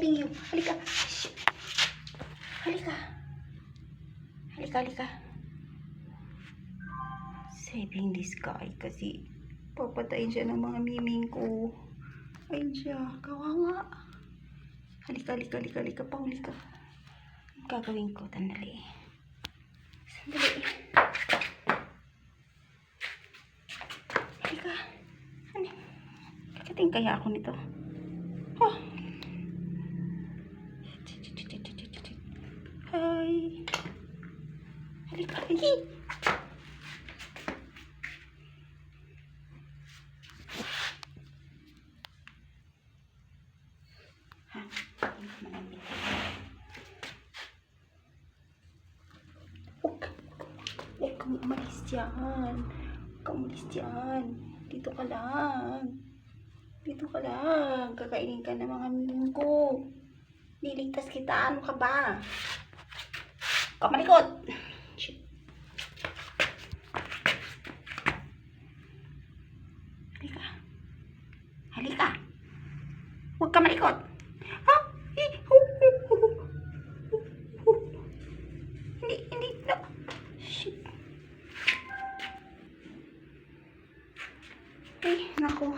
killing you. Halika. Halika. Halika, halika. Saving this guy kasi papatayin siya ng mga miming ko. Ayun siya. Kawawa. Halika, halika, halika, halika. Pahuli ka. Ang gagawin ko? Tandali. Sandali. Halika. Ano? Kakating kaya ako nito. Oh. Hi. Halika. Halika. Ha? Malamig. Huwag ka- Huwag kang umalis dyan. Huwag umalis dyan. Dito ka lang. Dito ka lang. Kakainin ka ng mga minggo. Liligtas kita. Ano ka ba? Huwag ka malikot. Shit. Halika. Halika. Huwag ka malikot. Ha? Eh, hu, hu, hu, hu. Hindi, hindi. No. Shit. Ay, naku.